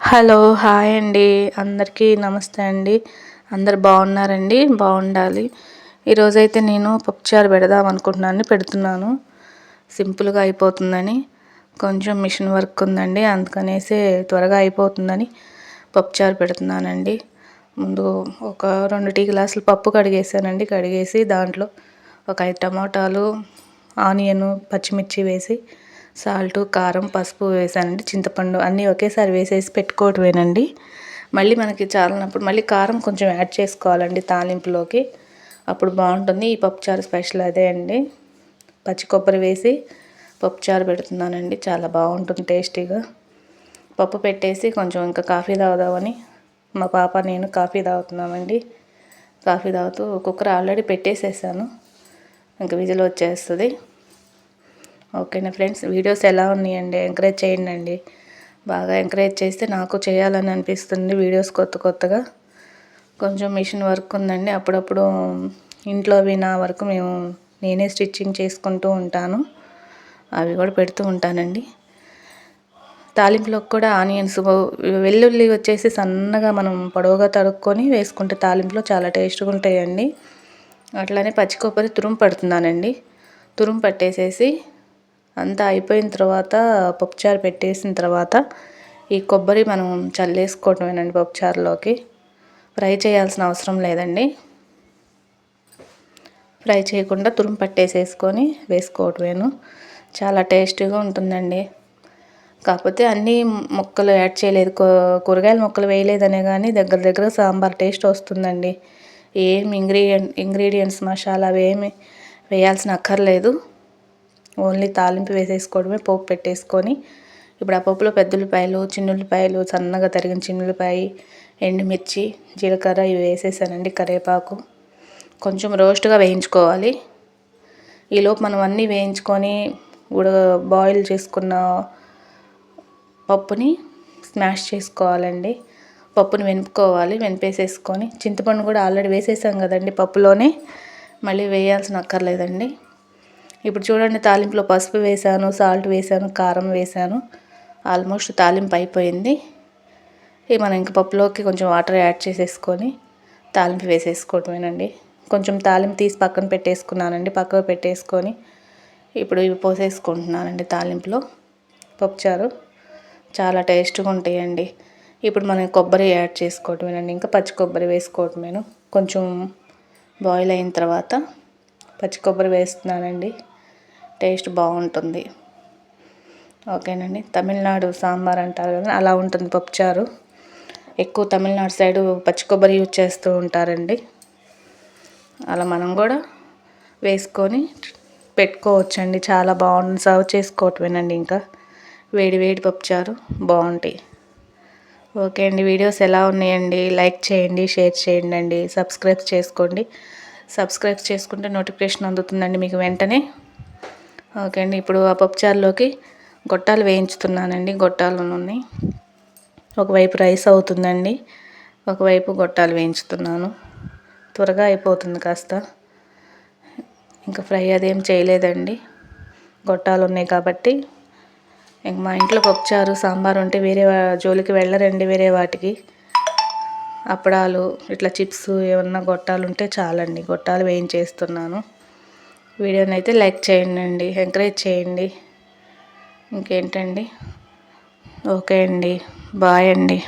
Hello hi అండి. అందరికీ నమస్తే అండి. అందరు బాగున్నారండి? బాగుండాలి. ఈరోజైతే నేను పప్పుచారు పెడదాం అనుకుంటున్నాను పెడుతున్నాను. సింపుల్గా అయిపోతుందని. కొంచెం మిషన్ వర్క్ ఉందండి అందుకనేసి త్వరగా అయిపోతుందని పప్పుచారు పెడుతున్నానండి. ముందు ఒక రెండు టీ గ్లాసులు పప్పు కడిగేసానండి. కడిగేసి దాంట్లో ఒక ఐదు టమాటాలు ఆనియన్ పచ్చిమిర్చి వేసి సాల్ట్ కారం పసుపు వేసానండి చింతపండు అన్నీ ఒకేసారి వేసేసి పెట్టుకోవటమేనండి. మళ్ళీ మనకి చాలినప్పుడు మళ్ళీ కారం కొంచెం యాడ్ చేసుకోవాలండి తాలింపులోకి. అప్పుడు బాగుంటుంది. ఈ పప్పుచారు స్పెషల్ అదే అండి. పచ్చి కొబ్బరి వేసి పప్పుచారు పెడుతున్నానండి. చాలా బాగుంటుంది టేస్టీగా. పప్పు పెట్టేసి కొంచెం ఇంకా కాఫీ తాగుదామని మా పాప నేను కాఫీ తాగుతున్నామండి. కాఫీ తాగుతూ కుక్కర్ ఆల్రెడీ పెట్టేసేసాను. ఇంకా విజిల్ వచ్చేస్తుంది. ఓకేనా ఫ్రెండ్స్? వీడియోస్ ఎలా ఉన్నాయండి? ఎంకరేజ్ చేయండి అండి బాగా ఎంకరేజ్ చేస్తే నాకు చేయాలని అనిపిస్తుంది వీడియోస్ కొత్త కొత్తగా. కొంచెం మిషన్ వర్క్ ఉందండి. అప్పుడప్పుడు ఇంట్లో నా వరకు మేము నేనే స్టిచ్చింగ్ చేసుకుంటూ ఉంటాను. అవి కూడా పెడుతూ ఉంటానండి. తాలింపులోకి కూడా ఆనియన్స్ వెల్లుల్లి వచ్చేసి సన్నగా మనం పొడవుగా తరుక్కొని వేసుకుంటే తాలింపులో చాలా టేస్ట్గా ఉంటాయండి. అట్లానే పచ్చి కొబ్బరి తురుము పడుతున్నానండి. తురుము పట్టేసేసి అంతా అయిపోయిన తర్వాత పప్పుచారు పెట్టేసిన తర్వాత ఈ కొబ్బరి మనం చల్లేసుకోవటమేనండి పప్పుచారులోకి. ఫ్రై చేయాల్సిన అవసరం లేదండి. ఫ్రై చేయకుండా తురుము పట్టేసేసుకొని వేసుకోవటమేను. చాలా టేస్టీగా ఉంటుందండి. కాకపోతే అన్నీ ముక్కలు యాడ్ చేయలేదు. కూరగాయల ముక్కలు వేయలేదనే కానీ దగ్గర దగ్గర సాంబార్ టేస్ట్ వస్తుందండి. ఏం ఇంగ్రీడియంట్ ఇంగ్రీడియంట్స్ మసాలా అవేమి వేయాల్సిన అక్కర్లేదు. ఓన్లీ తాలింపు వేసేసుకోవడమే పోపు పెట్టేసుకొని. ఇప్పుడు ఆ పప్పులో పెద్ద ఉల్లిపాయలు చిన్న ఉల్లిపాయలు సన్నగా తరిగిన చిన్న ఉల్లిపాయ ఎండుమిర్చి జీలకర్ర ఇవి వేసేసానండి కరివేపాకు. కొంచెం రోస్ట్గా వేయించుకోవాలి. ఈలోపు మనం అన్నీ వేయించుకొని కూడా బాయిల్ చేసుకున్న పప్పుని స్మాష్ చేసుకోవాలండి. పప్పుని వెనుపుకోవాలి వెనిపేసేసుకొని. చింతపండు కూడా ఆల్రెడీ వేసేసాం కదండి పప్పులోనే. మళ్ళీ వేయాల్సిన అక్కర్లేదండి. ఇప్పుడు చూడండి తాలింపులో పసుపు వేసాను సాల్ట్ వేసాను కారం వేసాను ఆల్మోస్ట్ తాలింపు అయిపోయింది. ఇవి మనం ఇంక పప్పులోకి కొంచెం వాటర్ యాడ్ చేసేసుకొని తాలింపు వేసేసుకోవటమేనండి. కొంచెం తాలింపు తీసి పక్కన పెట్టేసుకున్నానండి పక్కకు పెట్టేసుకొని ఇప్పుడు ఇవి పోసేసుకుంటున్నానండి తాలింపులో. పప్పుచారు చాలా టేస్ట్గా ఉంటాయండి. ఇప్పుడు మనం కొబ్బరి యాడ్ చేసుకోవటమేనండి ఇంకా పచ్చి కొబ్బరి వేసుకోవటమేను. కొంచెం బాయిల్ అయిన తర్వాత పచ్చి కొబ్బరి వేస్తున్నానండి. టేస్ట్ బాగుంటుంది. ఓకేనండి. తమిళనాడు సాంబార్ అంటారు కదా అలా ఉంటుంది పప్పుచారు. ఎక్కువ తమిళనాడు సైడు పచ్చి కొబ్బరి యూజ్ చేస్తూ ఉంటారండి. అలా మనం కూడా వేసుకొని పెట్టుకోవచ్చండి. చాలా బాగుంటుంది సర్వ్ చేసుకోవటమేనండి ఇంకా. వేడి వేడి పప్పుచారు బాగుంటాయి. ఓకే అండి. వీడియోస్ ఎలా ఉన్నాయండి? లైక్ చేయండి షేర్ చేయండి అండి. సబ్స్క్రైబ్ చేసుకోండి. సబ్స్క్రైబ్ చేసుకుంటే నోటిఫికేషన్ అందుతుందండి మీకు వెంటనే. ఓకే అండి. ఇప్పుడు ఆ పప్పుచారులోకి గొట్టాలు వేయించుతున్నానండి. గొట్టాలు ఉన్నాయి. ఒకవైపు రైస్ అవుతుందండి. ఒకవైపు గొట్టాలు వేయించుతున్నాను. త్వరగా అయిపోతుంది కాస్త. ఇంకా ఫ్రై అదేం చేయలేదండి. గొట్టాలు ఉన్నాయి కాబట్టి ఇంక మా ఇంట్లో పప్పుచారు సాంబార్ ఉంటే వేరే జోలికి వెళ్ళరండి వేరే వాటికి. అప్పడాలు ఇట్లా చిప్స్ ఏమన్నా గొట్టాలు ఉంటే చాలండి. గొట్టాలు వేయించేస్తున్నాను. వీడియోని అయితే లైక్ చేయండి ఎంకరేజ్ చేయండి. ఇంకేంటండి? ఓకే అండి. బాయ్ అండి.